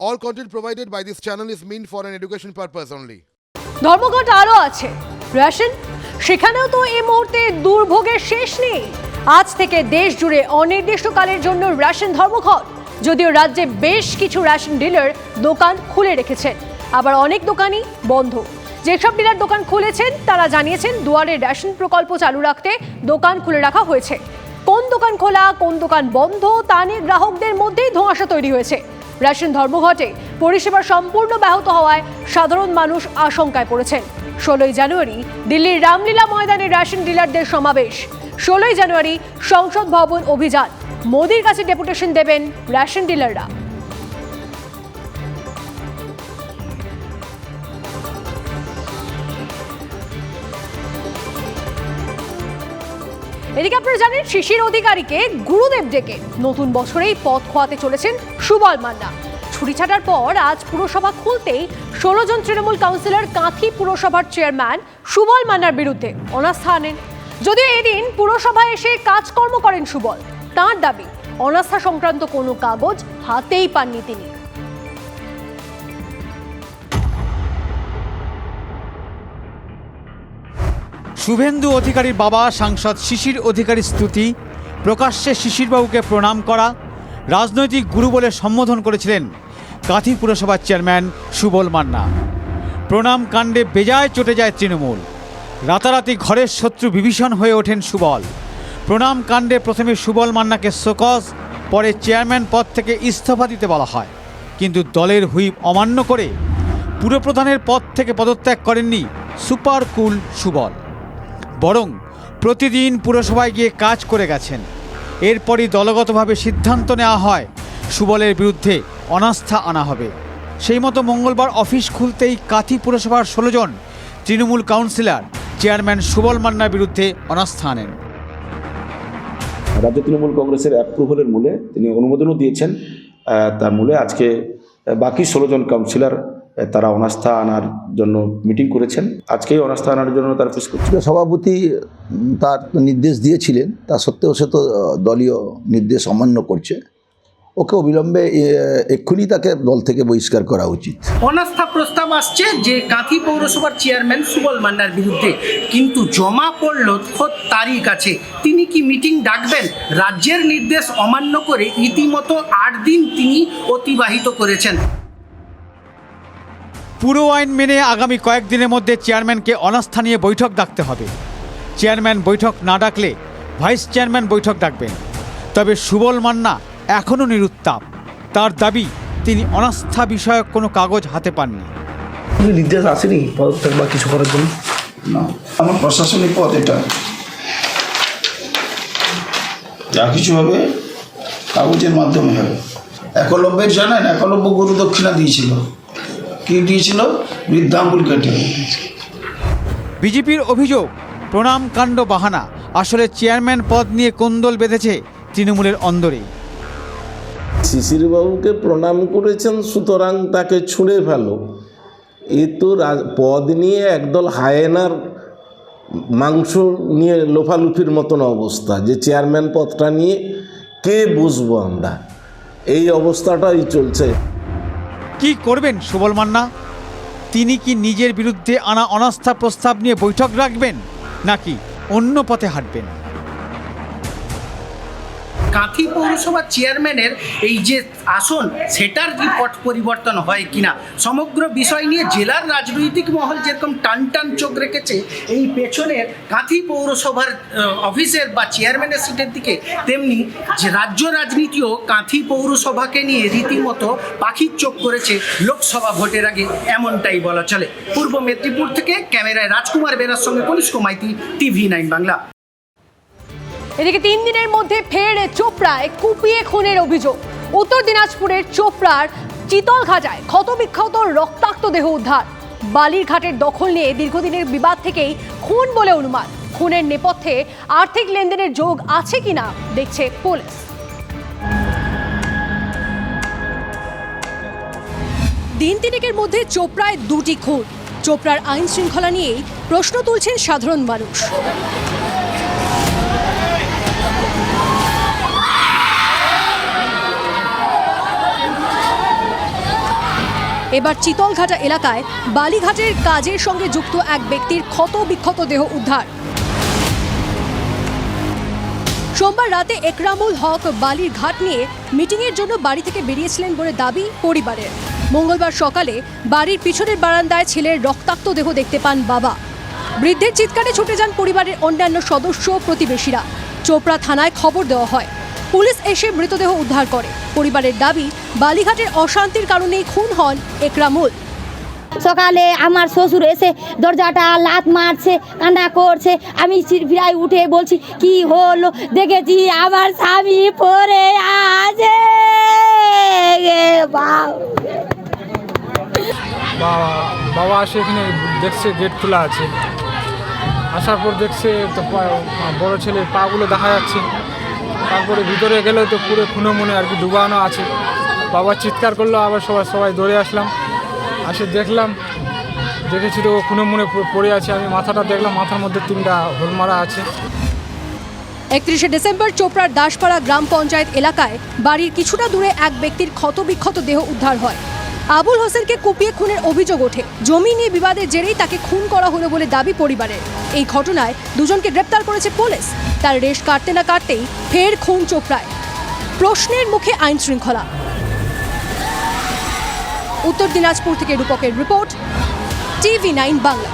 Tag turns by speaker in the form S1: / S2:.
S1: All content provided by this channel is meant for an education purpose only.
S2: ধর্মঘট আরও আছে। Ration, সেখানেও তো এই মুহূর্তে দুর্ভোগের শেষ নেই। আজ থেকে দেশ জুড়ে অনির্দিষ্টকালের জন্য রেশন ধর্মঘট। যদিও রাজ্যে বেশ কিছু রেশন ডিলার দোকান খুলে রেখেছেন। আবার অনেক দোকানই বন্ধ। যেসব ডিলার দোকান খুলেছেন, তারা জানিয়েছেন দুয়ারে রেশন প্রকল্প চালু রাখতে দোকান খুলে রাখা হয়েছে। কোন দোকান খোলা, কোন দোকান বন্ধ, তা নিয়ে গ্রাহকদের মধ্যেই ধোঁয়াশা তৈরি হয়েছে। রেশন ধর্মঘটে পরিষেবা সম্পূর্ণ ব্যাহত হওয়ায় সাধারণ মানুষ আশঙ্কায় পড়েছেন। ষোলোই জানুয়ারি দিল্লির রামলীলা ময়দানে রেশন ডিলারদের সমাবেশ। ষোলোই জানুয়ারি সংসদ ভবন অভিযান। মোদির কাছে ডেপুটেশন দেবেন রেশন ডিলাররা। এদিকে আপনারা জানেন শিশির অধিকারীকে গুরুদেব ডেকে নতুন বছরেই পথ খোয়াতে চলেছেন সুবল মান্না। ছুরি ছাটার পর আজ পুরসভা খুলতেই ষোলো জন তৃণমূল কাউন্সিলর কাঁথি পুরসভার চেয়ারম্যান সুবল মান্নার বিরুদ্ধে অনাস্থা আনেন। যদিও এদিন পুরসভায় এসে কাজকর্ম করেন সুবল, তাঁর দাবি, অনাস্থা সংক্রান্ত কোনো কাগজ হাতেই পাননি তিনি।
S3: শুভেন্দু অধিকারীর বাবা, সাংসদ শিশির অধিকারীর স্তুতি, প্রকাশ্যে শিশিরবাবুকে প্রণাম করা, রাজনৈতিক গুরু বলে সম্বোধন করেছিলেন কাঁথি পুরসভার চেয়ারম্যান সুবল মান্না। প্রণাম কাণ্ডে বেজায় চটে যায় তৃণমূল। রাতারাতি ঘরের শত্রু বিভীষণ হয়ে ওঠেন সুবল। প্রণাম কাণ্ডে প্রথমে সুবল মান্নাকে শোকজ, পরে চেয়ারম্যান পদ থেকে ইস্তফা দিতে বলা হয়। কিন্তু দলের হুইপ অমান্য করে পুরপ্রধানের পদ থেকে পদত্যাগ করেননি সুপার কুল সুবল। বরং প্রতিদিন পুরসভায় গিয়ে কাজ করে গেছেন। এরপরই দলগতভাবে সিদ্ধান্ত নেওয়া হয়, সুবলের বিরুদ্ধে অনাস্থা আনা হবে। সেই মতো মঙ্গলবার অফিস খুলতেই কাথি পুরসভার ষোলো জন তৃণমূল কাউন্সিলর চেয়ারম্যান সুবল মান্নার বিরুদ্ধে অনাস্থা আনেন।
S4: রাজ্য তৃণমূল কংগ্রেসের অ্যাপ্রুভালের মূলে তিনি অনুমোদনও দিয়েছেন। তার মূলে আজকে বাকি ষোলো জন কাউন্সিলর তারা অনাস্থা আনার জন্য মিটিং করেছেন। আজকেই অনাস্থা আনার জন্য তারা অফিস করছে।
S5: সভাপতি তার নির্দেশ দিয়েছিলেন তা সত্ত্বেও সে তো দলীয় নির্দেশ অমান্য করছে। ওকে অবিলম্বে এক্ষুনি তাকে দল থেকে বহিষ্কার করা উচিত।
S6: অনাস্থা প্রস্তাব আসছে যে কাঁথি পৌরসভার চেয়ারম্যান সুবল মান্নার বিরুদ্ধে। কিন্তু জমা পড়ল খোদ তারই কাছে। তিনি কি মিটিং ডাকবেন? রাজ্যের নির্দেশ অমান্য করে ইতিমতো আট দিন তিনি অতিবাহিত করেছেন।
S3: পুরো আইন মেনে আগামী কয়েকদিনের মধ্যে চেয়ারম্যানকে অনাস্থা নিয়ে বৈঠক ডাকতে হবে। চেয়ারম্যান বৈঠক না ডাকলে ভাইস চেয়ারম্যান বৈঠক ডাকবেন। তবে সুবল মান্না এখনও নিরুত্তাপ। তার দাবি তিনি অনাস্থা বিষয়ক কোনো কাগজ হাতে পাননি।
S7: নির্দেশ আসেনি পদত্যাগ বা কিছু করার জন্য?
S8: না আমার প্রশাসনিক পদ এটা। যা কিছু হবে কাগজের মাধ্যমে হবে। একলব্যের জানেন একলব্য গুরু দক্ষিণা দিয়েছিল। কি দিয়েছিল? বৃদ্ধাঙ্গুল কেটে।
S3: বিজেপির অভিযোগ প্রণাম কাণ্ড বাহানা। আসলে চেয়ারম্যান পদ নিয়ে কোন্দল বেঁধেছে তৃণমূলের অন্দরে।
S9: শিশিরবাবুকে প্রণাম করেছেন সুতরাং তাকে ছুঁড়ে ফেলো। এ তো পদ নিয়ে একদল হায়েনার মাংস নিয়ে লোফালুফির মতন অবস্থা। যে চেয়ারম্যান পদটা নিয়ে কে বুঝব আমরা? এই অবস্থাটাই চলছে।
S3: কি করবেন সুবল মান্না? তিনি কি নিজের বিরুদ্ধে আনা অনাস্থা প্রস্তাব নিয়ে বৈঠক রাখবেন নাকি অন্য পথে হাঁটবেন?
S6: কাঁথি পৌরসভার চেয়ারম্যানের এই যে আসন, সেটার কি পট পরিবর্তন হয় কিনা? সমগ্র বিষয় নিয়ে জেলার রাজনৈতিক মহল যেরকম টান টান চোখ রেখেছে, এই পেছনের কাঁথি পৌরসভার অফিসের বা চেয়ারম্যানের সিটের দিকে তেমনি যে রাজ্য রাজনীতিও কাঁথি পৌরসভাকে নিয়ে রীতিমতো পাখির চোখ করেছে লোকসভা ভোটের আগে, এমনটাই বলা চলে। পূর্ব মেদিনীপুর থেকে ক্যামেরায় রাজকুমার বেরার সঙ্গে কনিষ্ক মাইতি টিভি নাইন বাংলা।
S2: এদিকে তিন দিনের মধ্যে ফের চোপড়ায় কুপিয়ে খুনের অভিযোগ। উত্তর দিনাজপুরের চোপড়ার চিতল চিতলঘাটায় ক্ষতবিক্ষত রক্তাক্ত দেহ উদ্ধার। বালির ঘাটের দখল নিয়ে দীর্ঘদিনের বিবাদ থেকেই খুন বলে অনুমান। খুনের নেপথ্যে আর্থিক লেনদেনের যোগ আছে কিনা দেখছে পুলিশ। দিন তিনেকের মধ্যে চোপড়ায় দুটি খুন। চোপড়ার আইন শৃঙ্খলা নিয়েই প্রশ্ন তুলছেন সাধারণ মানুষ। এবার চিতলঘাটা এলাকায় বালিঘাটের কাজের সঙ্গে যুক্ত এক ব্যক্তির ক্ষত বিক্ষত দেহ উদ্ধার। সোমবার রাতে একরামুল হক বালির ঘাট নিয়ে মিটিংয়ের জন্য বাড়ি থেকে বেরিয়েছিলেন বলে দাবি পরিবারের। মঙ্গলবার সকালে বাড়ির পিছনের বারান্দায় ছেলের রক্তাক্ত দেহ দেখতে পান বাবা। বৃদ্ধের চিৎকারে ছুটে যান পরিবারের অন্যান্য সদস্য প্রতিবেশীরা। চোপড়া থানায় খবর দেওয়া হয়। পুলিশ এসে মৃতদেহ উদ্ধার করে। পরিবারের দাবি বালিঘাটের অশান্তির কারণেই খুন হন একরামুল
S10: সকালে আমার শ্বশুর এসে দরজাটা লাত মারছে কান্না করছে। আমি চিরফিরাই উঠে বলছি কি হলো? দেখেছি আমার স্বামী পরে আছে। এ বাবা
S11: বাবা বাবা আসে এখানে দেখছে গেট খোলা আছে। আসার পর দেখছে তো বড় ছেলের পাগুলো দেখা যাচ্ছে। তারপরে ভিতরে গেলে তো পুরো খুনো মনে আর কি ডুবানো আছে। বাবা চিৎকার করল, আবার সবাই সবাই দৌড়ে আসলাম। আসে দেখলাম, দেখেছি তো খুনে মনে পড়ে আছে। আমি মাথাটা দেখলাম, মাথার মধ্যে তিনটা হোল মারা আছে।
S2: একত্রিশে ডিসেম্বর চোপড়ার দাসপাড়া গ্রাম পঞ্চায়েত এলাকায় বাড়ির কিছুটা দূরে এক ব্যক্তির ক্ষতবিক্ষত দেহ উদ্ধার হয়। আবুল হোসেনকে কুপিয়ে খুনের অভিযোগ ওঠে। জমি নিয়ে বিবাদের জেরেই তাকে খুন করা হলো বলে দাবি পরিবারের। এই ঘটনায় দুজনকে গ্রেপ্তার করেছে পুলিশ। তার রেশ কাটতে না কাটতেই ফের খুন চোপড়ায়। প্রশ্নের মুখে আইন শৃঙ্খলা উত্তর দিনাজপুর থেকে রূপকের রিপোর্ট, টিভি নাইন বাংলা।